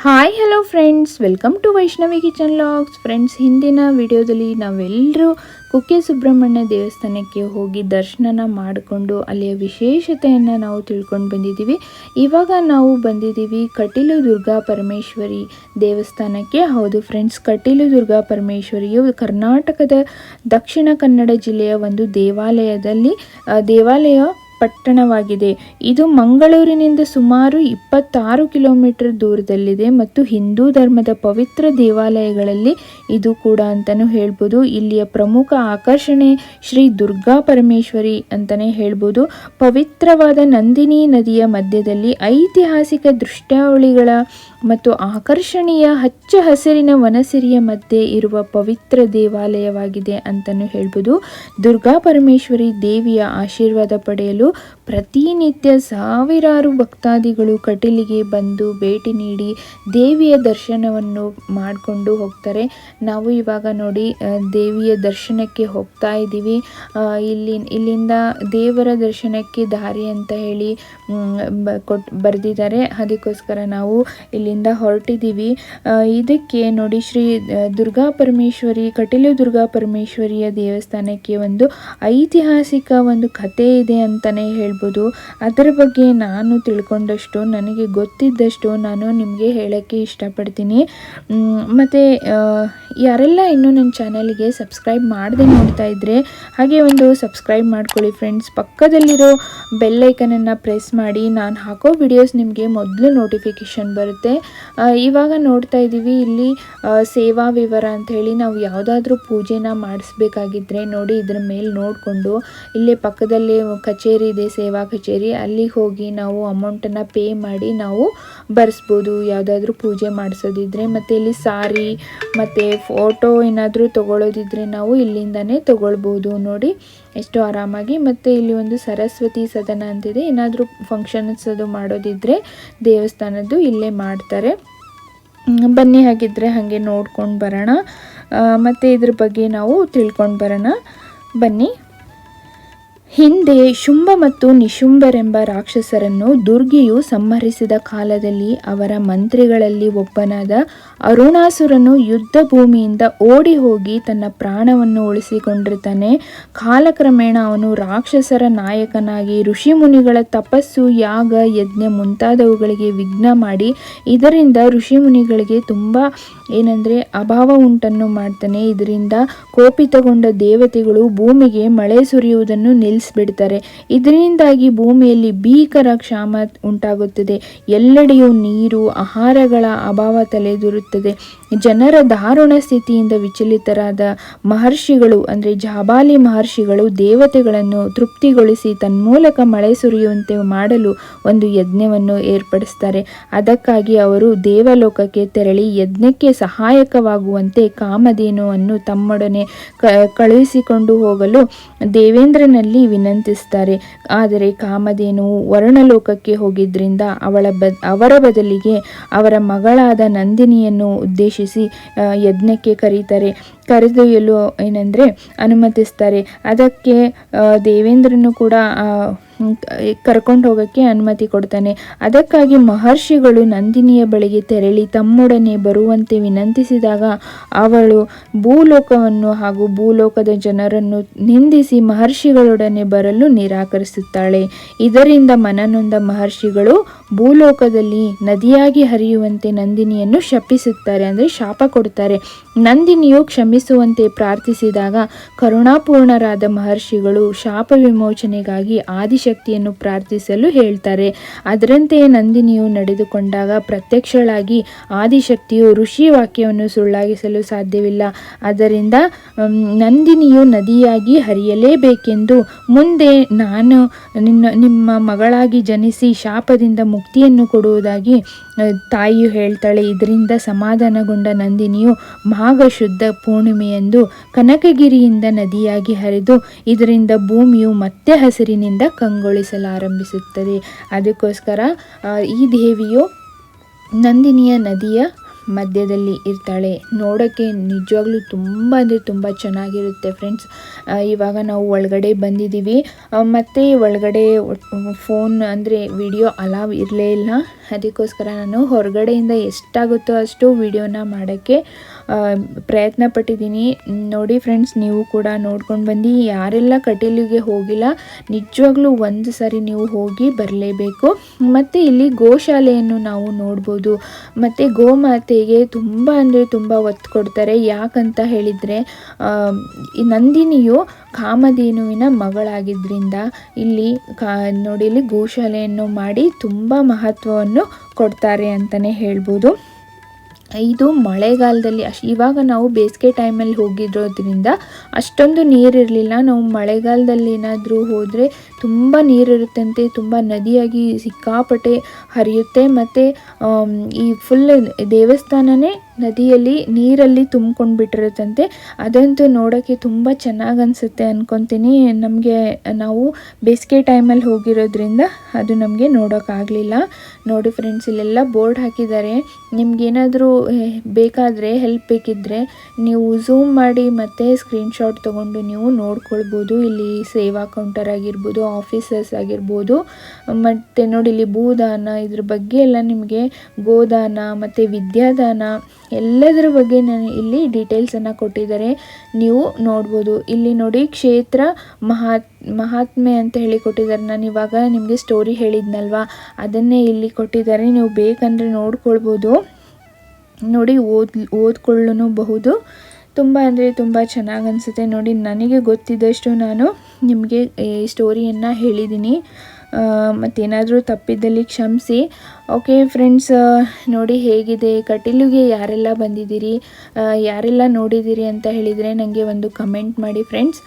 Hi hello friends welcome to Vaishnavi kitchen logs friends ಹಿಂದಿನ ವಿಡಿಯೋದಲ್ಲಿ ನಾವೆಲ್ಲರೂ ಕುಕ್ಕೆ ಸುಬ್ರಹ್ಮಣ್ಯ ದೇವಸ್ಥಾನಕ್ಕೆ ಹೋಗಿ ದರ್ಶನನ ಮಾಡಿಕೊಂಡು ಅಲ್ಲಿಯ ವಿಶೇಷತೆಯನ್ನು ನಾವು ತಿಳ್ಕೊಂಡು ಬಂದಿದ್ದೀವಿ. ಇವಾಗ ನಾವು ಬಂದಿದ್ದೀವಿ ಕಟೀಲು ದುರ್ಗಾ ಪರಮೇಶ್ವರಿ ದೇವಸ್ಥಾನಕ್ಕೆ. ಹೌದು ಫ್ರೆಂಡ್ಸ್ ಕಟೀಲು ದುರ್ಗಾ ಪರಮೇಶ್ವರಿಯು ಕರ್ನಾಟಕದ ದಕ್ಷಿಣ ಕನ್ನಡ ಜಿಲ್ಲೆಯ ಒಂದು ದೇವಾಲಯದಲ್ಲಿ ದೇವಾಲಯ ಪಟ್ಟಣವಾಗಿದೆ. ಇದು ಮಂಗಳೂರಿನಿಂದ ಸುಮಾರು ಇಪ್ಪತ್ತಾರು ಕಿಲೋಮೀಟರ್ ದೂರದಲ್ಲಿದೆ ಮತ್ತು ಹಿಂದೂ ಧರ್ಮದ ಪವಿತ್ರ ದೇವಾಲಯಗಳಲ್ಲಿ ಇದು ಕೂಡ ಅಂತಲೂ ಹೇಳ್ಬೋದು. ಇಲ್ಲಿಯ ಪ್ರಮುಖ ಆಕರ್ಷಣೆ ಶ್ರೀ ದುರ್ಗಾ ಪರಮೇಶ್ವರಿ ಅಂತಲೇ ಹೇಳ್ಬೋದು. ಪವಿತ್ರವಾದ ನಂದಿನಿ ನದಿಯ ಮಧ್ಯದಲ್ಲಿ ಐತಿಹಾಸಿಕ ದೃಶ್ಯಾವಳಿಗಳ ಮತ್ತು ಆಕರ್ಷಣೀಯ ಹಚ್ಚ ಹಸಿರಿನ ವನಸಿರಿಯ ಮಧ್ಯೆ ಇರುವ ಪವಿತ್ರ ದೇವಾಲಯವಾಗಿದೆ ಅಂತಲೂ ಹೇಳ್ಬೋದು. ದುರ್ಗಾ ಪರಮೇಶ್ವರಿ ದೇವಿಯ ಆಶೀರ್ವಾದ ಪಡೆಯಲು ಪ್ರತಿನಿತ್ಯ ಸಾವಿರಾರು ಭಕ್ತಾದಿಗಳು ಕಟೀಲಿಗೆ ಬಂದು ಭೇಟಿ ನೀಡಿ ದೇವಿಯ ದರ್ಶನವನ್ನು ಮಾಡಿಕೊಂಡು ಹೋಗ್ತಾರೆ. ನಾವು ಇವಾಗ ನೋಡಿ ದೇವಿಯ ದರ್ಶನಕ್ಕೆ ಹೋಗ್ತಾ ಇದ್ದೀವಿ. ಇಲ್ಲಿ, ಇಲ್ಲಿಂದ ದೇವರ ದರ್ಶನಕ್ಕೆ ದಾರಿ ಅಂತ ಹೇಳಿ ಕೊಟ್, ಬರೆದಿದ್ದಾರೆ. ಅದಕ್ಕೋಸ್ಕರ ನಾವು ಇಲ್ಲಿಂದ ಹೊರಟಿದ್ದೀವಿ. ಇದಕ್ಕೆ ನೋಡಿ ಶ್ರೀ ದುರ್ಗಾ ಪರಮೇಶ್ವರಿ, ಕಟೀಲು ದುರ್ಗಾ ಪರಮೇಶ್ವರಿಯ ದೇವಸ್ಥಾನಕ್ಕೆ ಒಂದು ಐತಿಹಾಸಿಕ ಒಂದು ಕಥೆ ಇದೆ ಅಂತಲೇ ಹೇಳ್ಬೋದು. ಅದರ ಬಗ್ಗೆ ನಾನು ತಿಳ್ಕೊಂಡಷ್ಟು, ನನಗೆ ಗೊತ್ತಿದ್ದಷ್ಟು ನಾನು ನಿಮಗೆ ಹೇಳೋಕ್ಕೆ ಇಷ್ಟಪಡ್ತೀನಿ. ಮತ್ತು ಯಾರೆಲ್ಲ ಇನ್ನೂ ನನ್ನ ಚಾನಲ್ಗೆ ಸಬ್ಸ್ಕ್ರೈಬ್ ಮಾಡದೆ ನೋಡ್ತಾ ಇದ್ದರೆ ಹಾಗೆ ಒಂದು ಸಬ್ಸ್ಕ್ರೈಬ್ ಮಾಡ್ಕೊಳ್ಳಿ ಫ್ರೆಂಡ್ಸ್. ಪಕ್ಕದಲ್ಲಿರೋ ಬೆಲ್ಲೈಕನನ್ನು ಪ್ರೆಸ್ ಮಾಡಿ, ನಾನು ಹಾಕೋ ವಿಡಿಯೋಸ್ ನಿಮಗೆ ಮೊದಲು ನೋಟಿಫಿಕೇಷನ್ ಬರುತ್ತೆ. ಇವಾಗ ನೋಡ್ತಾ ಇದ್ದೀವಿ, ಇಲ್ಲಿ ಸೇವಾ ವಿವರ ಅಂತ ಹೇಳಿ ನಾವು ಯಾವುದಾದ್ರೂ ಪೂಜೆನ ಮಾಡಿಸ್ಬೇಕಾಗಿದ್ದರೆ ನೋಡಿ ಇದ್ರ ಮೇಲೆ ನೋಡಿಕೊಂಡು, ಇಲ್ಲೇ ಪಕ್ಕದಲ್ಲಿ ಕಚೇರಿ ಇದೆ ಸೇವಾ ಕಚೇರಿ, ಅಲ್ಲಿ ಹೋಗಿ ನಾವು ಅಮೌಂಟನ್ನು ಪೇ ಮಾಡಿ ನಾವು ಬರೆಸ್ಬೋದು. ಯಾವುದಾದ್ರೂ ಪೂಜೆ ಮಾಡಿಸೋದಿದ್ರೆ ಮತ್ತು ಇಲ್ಲಿ ಸಾರಿ, ಮತ್ತು ಫೋಟೋ ಏನಾದರೂ ತೊಗೊಳೋದಿದ್ರೆ ನಾವು ಇಲ್ಲಿಂದನೇ ತೊಗೊಳ್ಬೋದು. ನೋಡಿ, ಎಷ್ಟು ಆರಾಮಾಗಿ ಮತ್ತು ಇಲ್ಲಿ ಒಂದು ಸರಸ್ವತಿ ಸದನ ಅಂತಿದೆ. ಏನಾದರೂ ಫಂಕ್ಷನ್ಸ್ ಅದು ಮಾಡೋದಿದ್ರೆ ದೇವಸ್ಥಾನದ್ದು ಇಲ್ಲೇ ಮಾಡ್ತಾರೆ. ಬನ್ನಿ ಹಾಗಿದ್ರೆ ಹಾಗೆ ನೋಡ್ಕೊಂಡು ಬರೋಣ. ಮತ್ತು ಇದ್ರ ಬಗ್ಗೆ ನಾವು ತಿಳ್ಕೊಂಡು ಬರೋಣ. ಬನ್ನಿ. ಹಿಂದೆ ಶುಂಭ ಮತ್ತು ನಿಶುಂಭರೆಂಬ ರಾಕ್ಷಸರನ್ನು ದುರ್ಗಿಯು ಸಂಹರಿಸಿದ ಕಾಲದಲ್ಲಿ ಅವರ ಮಂತ್ರಿಗಳಲ್ಲಿ ಒಬ್ಬನಾದ ಅರುಣಾಸುರನು ಯುದ್ಧ ಭೂಮಿಯಿಂದ ಓಡಿ ಹೋಗಿ ತನ್ನ ಪ್ರಾಣವನ್ನು ಉಳಿಸಿಕೊಂಡಿರ್ತಾನೆ. ಕಾಲಕ್ರಮೇಣ ಅವನು ರಾಕ್ಷಸರ ನಾಯಕನಾಗಿ ಋಷಿಮುನಿಗಳ ತಪಸ್ಸು, ಯಾಗ, ಯಜ್ಞ ಮುಂತಾದವುಗಳಿಗೆ ವಿಘ್ನ ಮಾಡಿ ಇದರಿಂದ ಋಷಿಮುನಿಗಳಿಗೆ ತುಂಬ ಏನಂದರೆ ಅಭಾವ ಉಂಟನ್ನು ಮಾಡ್ತಾನೆ. ಇದರಿಂದ ಕೋಪಿತಗೊಂಡ ದೇವತೆಗಳು ಭೂಮಿಗೆ ಮಳೆ ಸುರಿಯುವುದನ್ನು ನಿಲ್ಲಿಸಿಬಿಡ್ತಾರೆ. ಇದರಿಂದಾಗಿ ಭೂಮಿಯಲ್ಲಿ ಭೀಕರ ಕ್ಷಾಮ ಉಂಟಾಗುತ್ತದೆ. ಎಲ್ಲೆಡೆಯೂ ನೀರು, ಆಹಾರಗಳ ಅಭಾವ ತಲೆದೂರುತ್ತದೆ. ಜನರ ದಾರುಣ ಸ್ಥಿತಿಯಿಂದ ವಿಚಲಿತರಾದ ಮಹರ್ಷಿಗಳು, ಅಂದರೆ ಜಾಬಾಲಿ ಮಹರ್ಷಿಗಳು, ದೇವತೆಗಳನ್ನು ತೃಪ್ತಿಗೊಳಿಸಿ ತನ್ಮೂಲಕ ಮಳೆ ಸುರಿಯುವಂತೆ ಮಾಡಲು ಒಂದು ಯಜ್ಞವನ್ನು ಏರ್ಪಡಿಸ್ತಾರೆ. ಅದಕ್ಕಾಗಿ ಅವರು ದೇವಲೋಕಕ್ಕೆ ತೆರಳಿ ಯಜ್ಞಕ್ಕೆ ಸಹಾಯಕವಾಗುವಂತೆ ಕಾಮಧೇನುವನ್ನು ತಮ್ಮೊಡನೆ ಕಳುಹಿಸಿಕೊಂಡು ಹೋಗಲು ದೇವೇಂದ್ರನಲ್ಲಿ ವಿನಂತಿಸ್ತಾರೆ. ಆದರೆ ಕಾಮಧೇನು ವರ್ಣಲೋಕಕ್ಕೆ ಹೋಗಿದ್ದರಿಂದ ಅವಳ ಅವರ ಬದಲಿಗೆ ಅವರ ಮಗಳಾದ ನಂದಿನಿಯನ್ನು ಉದ್ದೇಶಿಸಿ ಆ, ಯಜ್ಞಕ್ಕೆ ಕರೀತಾರೆ. ಕರೆದೊಯ್ಯಲು ಏನಂದರೆ ಅನುಮತಿಸ್ತಾರೆ. ಅದಕ್ಕೆ ದೇವೇಂದ್ರನು ಕೂಡ ಕರ್ಕೊಂಡು ಹೋಗೋಕ್ಕೆ ಅನುಮತಿ ಕೊಡ್ತಾನೆ. ಅದಕ್ಕಾಗಿ ಮಹರ್ಷಿಗಳು ನಂದಿನಿಯ ಬಳಿಗೆ ತೆರಳಿ ತಮ್ಮೊಡನೆ ಬರುವಂತೆ ವಿನಂತಿಸಿದಾಗ ಅವಳು ಭೂಲೋಕವನ್ನು ಹಾಗೂ ಭೂಲೋಕದ ಜನರನ್ನು ನಿಂದಿಸಿ ಮಹರ್ಷಿಗಳೊಡನೆ ಬರಲು ನಿರಾಕರಿಸುತ್ತಾಳೆ. ಇದರಿಂದ ಮನನೊಂದ ಮಹರ್ಷಿಗಳು ಭೂಲೋಕದಲ್ಲಿ ನದಿಯಾಗಿ ಹರಿಯುವಂತೆ ನಂದಿನಿಯನ್ನು ಶಪಿಸುತ್ತಾರೆ, ಅಂದರೆ ಶಾಪ ಕೊಡ್ತಾರೆ. ನಂದಿನಿಯು ಕ್ಷಮಿಸುವಂತೆ ಪ್ರಾರ್ಥಿಸಿದಾಗ ಕರುಣಾಪೂರ್ಣರಾದ ಮಹರ್ಷಿಗಳು ಶಾಪ ವಿಮೋಚನೆಗಾಗಿ ಆದಿಶಕ್ತಿಯನ್ನು ಪ್ರಾರ್ಥಿಸಲು ಹೇಳ್ತಾರೆ. ಅದರಂತೆಯೇ ನಂದಿನಿಯು ನಡೆದುಕೊಂಡಾಗ ಪ್ರತ್ಯಕ್ಷಳಾಗಿ ಆದಿಶಕ್ತಿಯು ಋಷಿ ವಾಕ್ಯವನ್ನು ಸುಳ್ಳಾಗಿಸಲು ಸಾಧ್ಯವಿಲ್ಲ. ಅದರಿಂದ ನಂದಿನಿಯು ನದಿಯಾಗಿ ಹರಿಯಲೇಬೇಕೆಂದು ಮುಂದೆ ನಾನು ನಿನ್ನ, ನಿಮ್ಮ ಮಗಳಾಗಿ ಜನಿಸಿ ಶಾಪದಿಂದ ಮುಕ್ತಿಯನ್ನು ಕೊಡುವುದಾಗಿ ತಾಯಿಯು ಹೇಳ್ತಾಳೆ. ಇದರಿಂದ ಸಮಾಧಾನಗೊಂಡ ನಂದಿನಿಯು ಮಾಘ ಶುದ್ಧ ಪೂರ್ಣಿಮೆಯಂದು ಕನಕಗಿರಿಯಿಂದ ನದಿಯಾಗಿ ಹರಿದು ಇದರಿಂದ ಭೂಮಿಯು ಮತ್ತೆ ಹಸಿರಿನಿಂದ ಕಂಗೊಳಿಸಲಾರಂಭಿಸುತ್ತದೆ. ಅದಕ್ಕೋಸ್ಕರ ಈ ದೇವಿಯು ನಂದಿನಿಯ ನದಿಯ ಮಧ್ಯದಲ್ಲಿ ಇರ್ತಾಳೆ. ನೋಡೋಕ್ಕೆ ನಿಜವಾಗ್ಲೂ ತುಂಬ ಅಂದರೆ ತುಂಬ ಚೆನ್ನಾಗಿರುತ್ತೆ ಫ್ರೆಂಡ್ಸ್. ಇವಾಗ ನಾವು ಒಳಗಡೆ ಬಂದಿದ್ದೀವಿ. ಮತ್ತು ಒಳಗಡೆ ಫೋನ್ ಅಂದರೆ ವಿಡಿಯೋ ಅಲಾವ್ ಇರಲೇ ಇಲ್ಲ. ಅದಕ್ಕೋಸ್ಕರ ನಾನು ಹೊರಗಡೆಯಿಂದ ಎಷ್ಟಾಗುತ್ತೋ ಅಷ್ಟು ವಿಡಿಯೋನ ಮಾಡೋಕ್ಕೆ ಪ್ರಯತ್ನ ಪಟ್ಟಿದ್ದೀನಿ. ನೋಡಿ ಫ್ರೆಂಡ್ಸ್ ನೀವು ಕೂಡ ನೋಡ್ಕೊಂಡು ಬಂದು ಯಾರೆಲ್ಲ ಕಟೀಲಿಗೆ ಹೋಗಿಲ್ಲ, ನಿಜವಾಗ್ಲೂ ಒಂದು ಸಾರಿ ನೀವು ಹೋಗಿ ಬರಲೇಬೇಕು. ಮತ್ತು ಇಲ್ಲಿ ಗೋಶಾಲೆಯನ್ನು ನಾವು ನೋಡ್ಬೋದು. ಮತ್ತು ಗೋಮಾತೆಗೆ ತುಂಬ ಅಂದರೆ ತುಂಬ ಒತ್ತು ಕೊಡ್ತಾರೆ. ಯಾಕಂತ ಹೇಳಿದರೆ ನಂದಿನಿಯು ಕಾಮಧೇನುವಿನ ಮಗಳಾಗಿದ್ದರಿಂದ ಇಲ್ಲಿ ಕಾ, ನೋಡಿ, ಇಲ್ಲಿ ಗೋಶಾಲೆಯನ್ನು ಮಾಡಿ ತುಂಬ ಮಹತ್ವವನ್ನು ಕೊಡ್ತಾರೆ ಅಂತಲೇ ಹೇಳ್ಬೋದು. ಇದು ಮಳೆಗಾಲದಲ್ಲಿ ಅಶ್, ಇವಾಗ ನಾವು ಬೇಸಿಗೆ ಟೈಮಲ್ಲಿ ಹೋಗಿರೋದ್ರಿಂದ ಅಷ್ಟೊಂದು ನೀರಿರಲಿಲ್ಲ ನಾವು ಮಳೆಗಾಲದಲ್ಲಿ ಏನಾದರೂ ಹೋದರೆ ತುಂಬ ನೀರಿರುತ್ತಂತೆ ತುಂಬ ನದಿಯಾಗಿ ಸಿಕ್ಕಾಪಟ್ಟೆ ಹರಿಯುತ್ತೆ. ಮತ್ತು ಈ ಫುಲ್ ದೇವಸ್ಥಾನನೇ ನದಿಯಲ್ಲಿ ನೀರಲ್ಲಿ ತುಂಬ್ಕೊಂಡು ಬಿಟ್ಟಿರುತ್ತಂತೆ ಅದಂತೂ ನೋಡೋಕ್ಕೆ ತುಂಬ ಚೆನ್ನಾಗಿ ಅನಿಸುತ್ತೆ ಅಂದ್ಕೊತೀನಿ ನಮಗೆ ನಾವು ಬೇಸಿಗೆ ಟೈಮಲ್ಲಿ ಹೋಗಿರೋದ್ರಿಂದ ಅದು ನಮಗೆ ನೋಡೋಕ್ಕಾಗಲಿಲ್ಲ ನೋಡಿ ಫ್ರೆಂಡ್ಸ್, ಇಲ್ಲೆಲ್ಲ ಬೋರ್ಡ್ ಹಾಕಿದ್ದಾರೆ. ನಿಮ್ಗೇನಾದರೂ ಬೇಕಾದರೆ ಹೆಲ್ಪ್ ಬೇಕಿದ್ದರೆ ನೀವು ಝೂಮ್ ಮಾಡಿ ಮತ್ತು ಸ್ಕ್ರೀನ್ಶಾಟ್ ತೊಗೊಂಡು ನೀವು ನೋಡ್ಕೊಳ್ಬೋದು. ಇಲ್ಲಿ ಸೇವಾ ಕೌಂಟರ್ ಆಗಿರ್ಬೋದು ಆಫೀಸರ್ಸ್ ಆಗಿರ್ಬೋದು. ಮತ್ತು ನೋಡಿ ಇಲ್ಲಿ ಭೂದಾನ ಇದ್ರ ಬಗ್ಗೆ ಎಲ್ಲ ನಿಮಗೆ ಗೋದಾನ ಮತ್ತು ವಿದ್ಯಾದಾನ ಎಲ್ಲದರ ಬಗ್ಗೆ ನಾನು ಇಲ್ಲಿ ಡೀಟೇಲ್ಸನ್ನು ಕೊಟ್ಟಿದ್ದಾರೆ. ನೀವು ನೋಡ್ಬೋದು. ಇಲ್ಲಿ ನೋಡಿ ಕ್ಷೇತ್ರ ಮಹಾತ್, ಮಹಾತ್ಮೆ ಅಂತ ಹೇಳಿ ಕೊಟ್ಟಿದ್ದಾರೆ. ನಾನು ಇವಾಗ ನಿಮಗೆ ಸ್ಟೋರಿ ಹೇಳಿದ್ನಲ್ವಾ? ಅದನ್ನೇ ಇಲ್ಲಿ ಕೊಟ್ಟಿದ್ದಾರೆ. ನೀವು ಬೇಕಂದರೆ ನೋಡ್ಕೊಳ್ಬೋದು. ನೋಡಿ ಓದ್ ಓದ್ಕೊಳ್ಳಬಹುದು ತುಂಬ ಅಂದರೆ ತುಂಬ ಚೆನ್ನಾಗಿ ಅನಿಸುತ್ತೆ. ನೋಡಿ ನನಗೆ ಗೊತ್ತಿದ್ದಷ್ಟು ನಾನು ನಿಮಗೆ ಈ ಸ್ಟೋರಿಯನ್ನು ಹೇಳಿದ್ದೀನಿ. ಮತ್ತೇನಾದರೂ ತಪ್ಪಿದ್ದಲ್ಲಿ ಕ್ಷಮಿಸಿ. ಓಕೆ ಫ್ರೆಂಡ್ಸ್ ನೋಡಿ ಹೇಗಿದೆ. ಕಟೀಲಿಗೆ ಯಾರೆಲ್ಲ ಬಂದಿದ್ದೀರಿ? ಯಾರೆಲ್ಲ ನೋಡಿದ್ದೀರಿ ಅಂತ ಹೇಳಿದರೆ ನನಗೆ ಒಂದು ಕಮೆಂಟ್ ಮಾಡಿ ಫ್ರೆಂಡ್ಸ್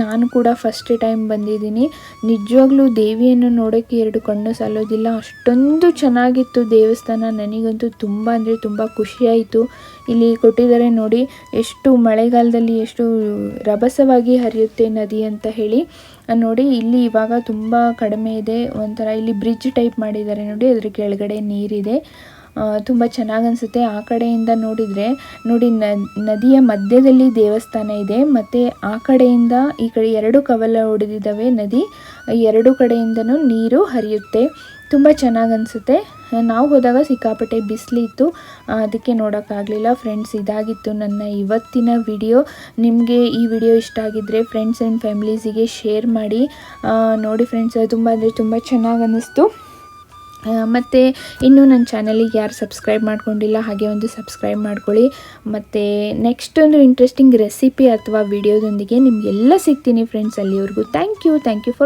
ನಾನು ಕೂಡ ಫಸ್ಟ್ ಟೈಮ್ ಬಂದಿದ್ದೀನಿ. ನಿಜವಾಗ್ಲೂ ದೇವಿಯನ್ನು ನೋಡೋಕ್ಕೆ ಎರಡು ಕಣ್ಣು ಸಾಲೋದಿಲ್ಲ ಅಷ್ಟೊಂದು ಚೆನ್ನಾಗಿತ್ತು ದೇವಸ್ಥಾನ. ನನಗಂತೂ ತುಂಬ ಅಂದರೆ ತುಂಬ ಖುಷಿಯಾಯಿತು ಇಲ್ಲಿ ಕೊಟ್ಟಿದ್ದಾರೆ ನೋಡಿ, ಎಷ್ಟು ಮಳೆಗಾಲದಲ್ಲಿ ಎಷ್ಟು ರಭಸವಾಗಿ ಹರಿಯುತ್ತೆ ನದಿ ಅಂತ ಹೇಳಿ. ನೋಡಿ, ಇಲ್ಲಿ ಇವಾಗ ತುಂಬ ಕಡಿಮೆ ಇದೆ. ಒಂಥರ ಇಲ್ಲಿ ಬ್ರಿಡ್ಜ್ ಟೈಪ್ ಮಾಡಿದ್ದಾರೆ ನೋಡಿ, ಅದ್ರ ಕೆಳಗಡೆ ನೀರಿದೆ. ತುಂಬ ಚೆನ್ನಾಗಿ ಅನಿಸುತ್ತೆ. ಆ ಕಡೆಯಿಂದ ನೋಡಿದರೆ, ನೋಡಿ ನದಿಯ ಮಧ್ಯದಲ್ಲಿ ದೇವಸ್ಥಾನ ಇದೆ. ಮತ್ತು ಆ ಕಡೆಯಿಂದ ಈ ಕಡೆ ಎರಡು ಕವಲ ಹೊಡೆದಿದ್ದಾವೆ ನದಿ, ಎರಡು ಕಡೆಯಿಂದನೂ ನೀರು ಹರಿಯುತ್ತೆ. ತುಂಬ ಚೆನ್ನಾಗಿ ಅನಿಸುತ್ತೆ. ನಾವು ಹೋದಾಗ ಸಿಕ್ಕಾಪಟ್ಟೆ ಬಿಸಿಲಿತ್ತು ಅದಕ್ಕೆ ನೋಡೋಕ್ಕಾಗಲಿಲ್ಲ. ಫ್ರೆಂಡ್ಸ್, ಇದಾಗಿತ್ತು ನನ್ನ ಇವತ್ತಿನ ವಿಡಿಯೋ. ನಿಮಗೆ ಈ ವಿಡಿಯೋ ಇಷ್ಟ ಆಗಿದ್ದರೆ ಫ್ರೆಂಡ್ಸ್ ಆ್ಯಂಡ್ ಫ್ಯಾಮಿಲೀಸಿಗೆ ಶೇರ್ ಮಾಡಿ. ನೋಡಿ, ಫ್ರೆಂಡ್ಸ್ ತುಂಬ ಅಂದರೆ ತುಂಬ ಚೆನ್ನಾಗಿ ಅನ್ನಿಸ್ತು. ಮತ್ತು ಇನ್ನೂ ನನ್ನ ಚಾನಲಿಗೆ ಯಾರು ಸಬ್ಸ್ಕ್ರೈಬ್ ಮಾಡ್ಕೊಂಡಿಲ್ಲ, ಹಾಗೆ ಒಂದು ಸಬ್ಸ್ಕ್ರೈಬ್ ಮಾಡ್ಕೊಳ್ಳಿ. ಮತ್ತು ನೆಕ್ಸ್ಟ್ ಒಂದು ಇಂಟ್ರೆಸ್ಟಿಂಗ್ ರೆಸಿಪಿ ಅಥವಾ ವಿಡಿಯೋದೊಂದಿಗೆ ನಿಮಗೆಲ್ಲ ಸಿಗ್ತೀನಿ ಫ್ರೆಂಡ್ಸ್ ಅಲ್ಲಿವರೆಗೂ. Thank you thank you for